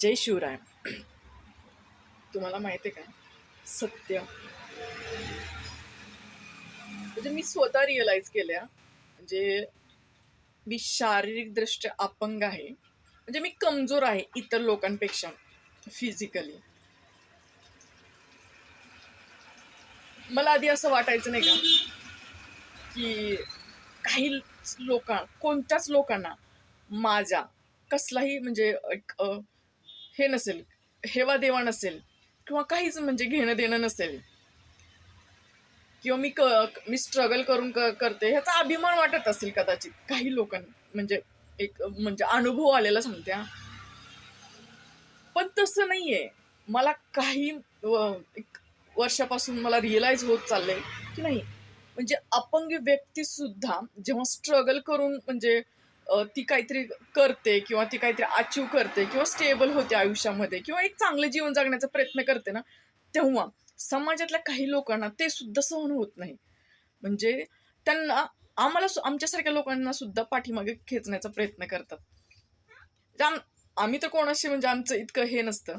जय शिवराय. तुम्हाला माहिती आहे का? सत्य. म्हणजे मी स्वतः रिअलाइज केल्या म्हणजे मी शारीरिकदृष्ट्या अपंग आहे. म्हणजे मी कमजोर आहे इतर लोकांपेक्षा फिजिकली मला आधी असं वाटायचं नाही का की काही लोक कोणत्याच लोकांना माझ्या कसलाही म्हणजे एक हे नसेल हेवा देवा नसेल किंवा काहीच म्हणजे घेणं देणं नसेल. किंवा मी क मी स्ट्रगल करून क करते ह्याचा अभिमान वाटत असेल कदाचित काही लोकांना म्हणजे एक म्हणजे अनुभव आलेला सांगते पण तसं नाहीये. मला काही एक वर्षापासून मला रिअलाइज होत चाललंय की नाही. म्हणजे अपंग व्यक्ती सुद्धा जेव्हा स्ट्रगल करून म्हणजे ती काहीतरी करते किंवा ती काहीतरी अचीव करते किंवा स्टेबल होते आयुष्यामध्ये किंवा एक चांगलं जीवन जगण्याचा प्रयत्न करते ना तेव्हा समाजातल्या काही लोकांना ते सुद्धा सहन होत नाही. म्हणजे त्यांना आम्हाला आमच्यासारख्या लोकांना सुद्धा पाठीमागे खेचण्याचा प्रयत्न करतात. आम- आम्ही तर कोणाशी म्हणजे आमचं इतकं हे नसतं.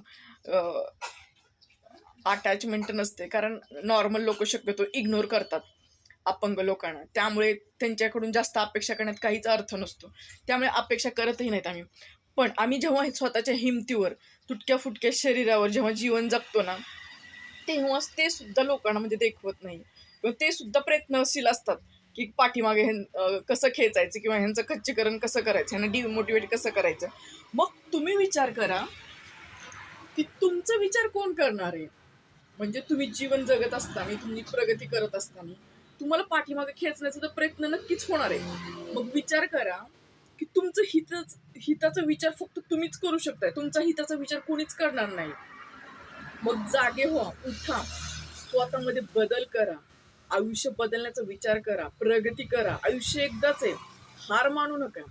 अटॅचमेंट नसते. कारण नॉर्मल लोक शक्यतो इग्नोर करतात. अपंग लोकांना. त्यामुळे त्यांच्याकडून जास्त अपेक्षा करण्यात काहीच अर्थ नसतो. त्यामुळे अपेक्षा करतही नाहीत आम्ही. पण आम्ही जेव्हा स्वतःच्या हिमतीवर तुटक्या फुटक्या शरीरावर जेव्हा जीवन जगतो ना तेव्हाच ते सुद्धा लोकांना म्हणजे देखवत नाही. किंवा ते सुद्धा प्रयत्नशील असतात की पाठीमागे ह्यां कसं खेचायचं किंवा ह्यांचं खच्चीकरण कसं करायचं ह्यांना डिमोटिवेट कसं करायचं. मग तुम्ही विचार करा की तुमचा विचार कोण करणार आहे? म्हणजे तुम्ही जीवन जगत असताना तुम्ही प्रगती करत असताना तुम्हाला पाठीमागे खेचण्याचा तर प्रयत्न नक्कीच होणार आहे. मग विचार करा की तुमचं हितच हिताचा विचार फक्त तुम्हीच करू शकताय. तुमचा हिताचा विचार कोणीच करणार नाही. मग जागे व्हा उठा. स्वतःमध्ये बदल करा. आयुष्य बदलण्याचा विचार करा. प्रगती करा. आयुष्य एकदाच आहे. हार मानू नका.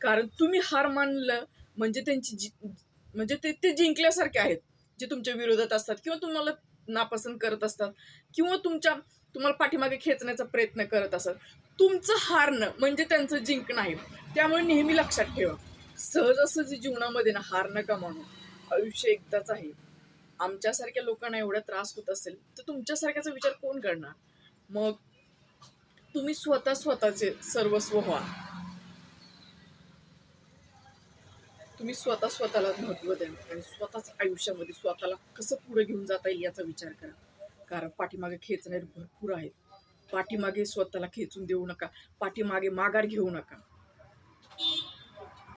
कारण तुम्ही हार मानलं म्हणजे त्यांची जि- म्हणजे ते ते जिंकल्यासारखे आहेत. जे तुमच्या विरोधात असतात किंवा तुम्हाला नापसंत करत असतात किंवा तुमच्या तुम्हाला पाठीमागे खेचण्याचा प्रयत्न करत असतात. तुमचं हारणं म्हणजे त्यांचं जिंकणं आहे. त्यामुळे नेहमी लक्षात ठेवा. सहजासहजी जीवनामध्ये ना हारणं नका आयुष्य एकदाच आहे. आमच्यासारख्या लोकांना एवढा त्रास होत असेल तर तुमच्यासारख्याचा विचार कोण करणार? मग तुम्ही स्वतः स्वतःचे सर्वस्व व्हा. तुम्ही स्वतः स्वतःला महत्त्व द्या आणि स्वतःच आयुष्यामध्ये स्वतःला कसं पुढे घेऊन जाता येईल याचा विचार करा. कारण पाठीमागे खेचणारे भरपूर आहेत. पाठीमागे स्वतःला खेचून देऊ नका. पाठीमागे माघार घेऊ नका.